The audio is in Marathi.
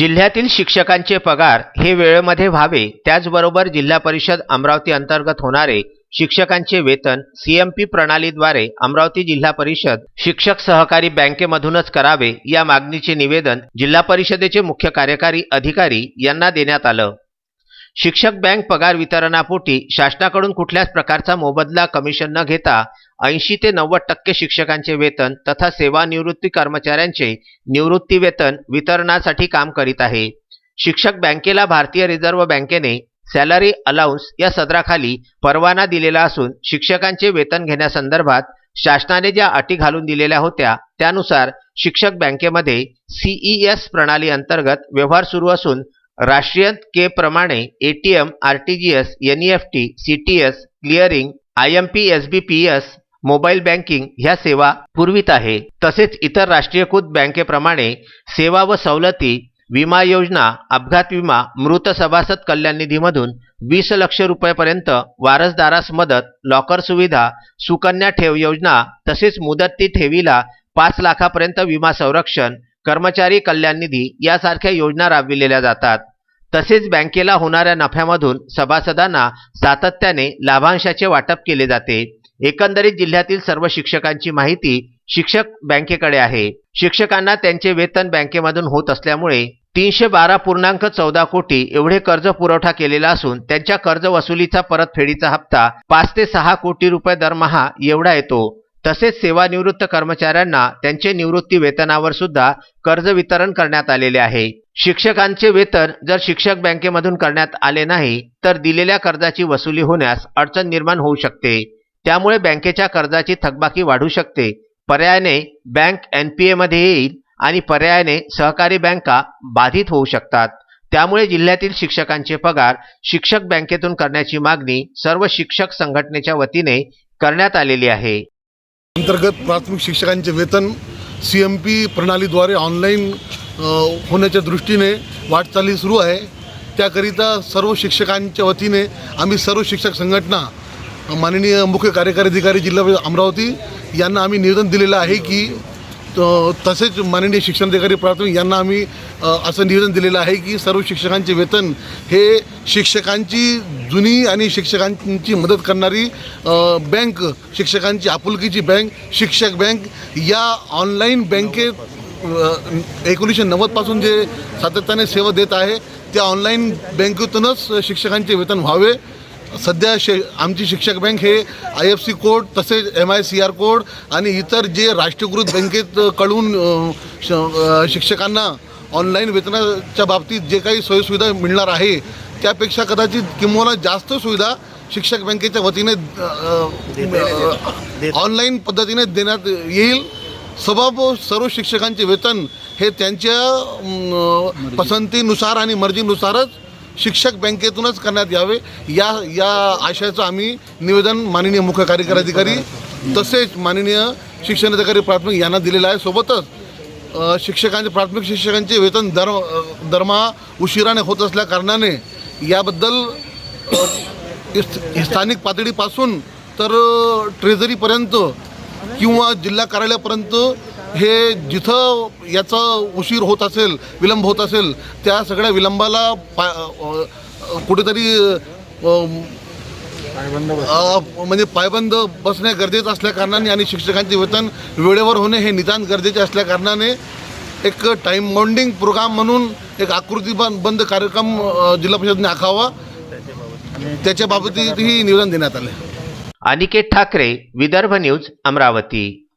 जिल्ह्यातील शिक्षकांचे पगार हे वेळेमध्ये व्हावे त्याचबरोबर जिल्हा परिषद अमरावती अंतर्गत होणारे शिक्षकांचे वेतन सीएमपी प्रणालीद्वारे अमरावती जिल्हा परिषद शिक्षक सहकारी बँकेमधूनच करावे या मागणीचे निवेदन जिल्हा परिषदेचे मुख्य कार्यकारी अधिकारी यांना देण्यात आलं. शिक्षक बँक पगार वितरणापोटी शासनाकडून कुठल्याच प्रकारचा मोबदला कमिशन न घेता ऐंशी ते नव्वद टक्के शिक्षकांचे वेतन तथा सेवानिवृत्ती कर्मचाऱ्यांचे निवृत्ती वेतन वितरणासाठी काम करीत आहे. शिक्षक बँकेला भारतीय रिझर्व्ह बँकेने सॅलरी अलाउन्स या सदराखाली परवाना दिलेला असून शिक्षकांचे वेतन घेण्यासंदर्भात शासनाने ज्या अटी घालून दिलेल्या होत्या त्यानुसार शिक्षक बँकेमध्ये सीईएस प्रणाली अंतर्गत व्यवहार सुरू असून राष्ट्रीय के प्रमाणे ATM RTGS NEFT CTS clearing I M P S B P S mobile banking ह्या सेवा पुरवित आहे. तसेच इतर राष्ट्रीयकृत बँकेप्रमाणे सेवा व सवलती विमा योजना अपघात विमा मृत सभासद कल्याण निधीमधून वीस लक्ष रुपयापर्यंत वारसदारास मदत लॉकर सुविधा सुकन्या ठेव योजना तसेच मुदती ठेवीला पाच लाखापर्यंत विमा संरक्षण कर्मचारी कल्याण निधी यासारख्या योजना राबविलेल्या जातात. तसेच बँकेला होणाऱ्या नफ्यामधून सभासदांना सातत्याने लाभांशाचे वाटप केले जाते. एकंदरीत जिल्ह्यातील सर्व शिक्षकांची माहिती शिक्षक बँकेकडे आहे. शिक्षकांना त्यांचे वेतन बँकेमधून होत असल्यामुळे तीनशे बारा पूर्णांक चौदा कोटी एवढे कर्ज पुरवठा केलेला असून त्यांच्या कर्ज वसुलीचा परतफेडीचा हप्ता पाच ते सहा कोटी रुपये दरमहा एवढा येतो. तसेच सेवानिवृत्त कर्मचाऱ्यांना त्यांचे निवृत्ती वेतनावर सुद्धा कर्ज वितरण करण्यात आलेले आहे. शिक्षकांचे वेतन जर शिक्षक बँकेमधून करण्यात आले नाही तर दिलेल्या कर्जाची वसुली होण्यास अडचण निर्माण होऊ शकते. त्यामुळे बँकेच्या कर्जाची थकबाकी वाढू शकते. पर्यायाने बँक एन पी एमध्ये येईल आणि पर्यायाने सहकारी बँका बाधित होऊ शकतात. त्यामुळे जिल्ह्यातील शिक्षकांचे पगार शिक्षक बँकेतून करण्याची मागणी सर्व शिक्षक संघटनेच्या वतीने करण्यात आलेली आहे. अंतर्गत प्राथमिक शिक्षकांचे वेतन सी एम पी प्रणालीद्वारे ऑनलाईन होण्याच्या दृष्टीने वाटचाली सुरू आहे. त्याकरिता सर्व शिक्षकांच्या वतीने आम्ही सर्व शिक्षक संघटना माननीय मुख्य कार्यकारी अधिकारी जिल्हा अमरावती यांना आम्ही निवेदन दिलेलं आहे की तसेच माननीय शिक्षणाधिकारी प्राथमिक यांना आम्ही असं निवेदन दिलेलं आहे की सर्व शिक्षकांचे वेतन हे शिक्षकांची जुनी आणि शिक्षकांची मदत करणारी बँक शिक्षकांची आपुलकीची बँक शिक्षक बँक या ऑनलाईन बँकेत एकोणीसशे नव्वदपासून जे सातत्याने सेवा देत आहे त्या ऑनलाईन बँकेतूनच शिक्षकांचे वेतन व्हावे. सध्या शे आमची शिक्षक बँक हे आय एफ सी कोड तसेच M I C R code आणि इतर जे राष्ट्रीयकृत बँकेत कळून श- शिक्षकांना ऑनलाईन वेतनाच्या बाबतीत जे काही सोयीसुविधा मिळणार आहे त्यापेक्षा कदाचित किंवा जास्त सुविधा शिक्षक बँकेच्या वतीने ऑनलाईन पद्धतीने देण्यात येईल. सबब सर्व शिक्षकांचे वेतन हे त्यांच्या पसंतीनुसार आणि मर्जीनुसारच शिक्षक बँकेतूनच करण्यात यावे. या या आशयाचं आम्ही निवेदन माननीय मुख्य कार्यकारी अधिकारी तसेच माननीय शिक्षण अधिकारी प्राथमिक यांना दिलेलं आहे. सोबतच शिक्षकांचे प्राथमिक शिक्षकांचे वेतन दर दरमहा उशिराने होत असल्या कारणाने याबद्दल स्थानिक पातळीपासून तर ट्रेझरीपर्यंत किंवा जिल्हा कार्यालयापर्यंत हे जिथं याचा उशीर होत असेल विलंब होत असेल त्या सगळ्या विलंबाला पा कुठेतरी म्हणजे पायबंद बसणे गरजेचं असल्याकारणाने आणि शिक्षकांचे वेतन वेळेवर होणे हे निदान गरजेचे असल्याकारणाने एक टाईम बॉन्डिंग प्रोग्राम म्हणून एक आकृती बंद कार्यक्रम जिल्हा परिषदने आखावा. त्याच्याबाबतही निवेदन देण्यात आले अनिकेत ठाकरे विदर्भ न्यूज अमरावती.